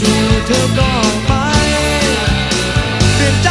จู่เธอก็ไปเปลี่ยนใจ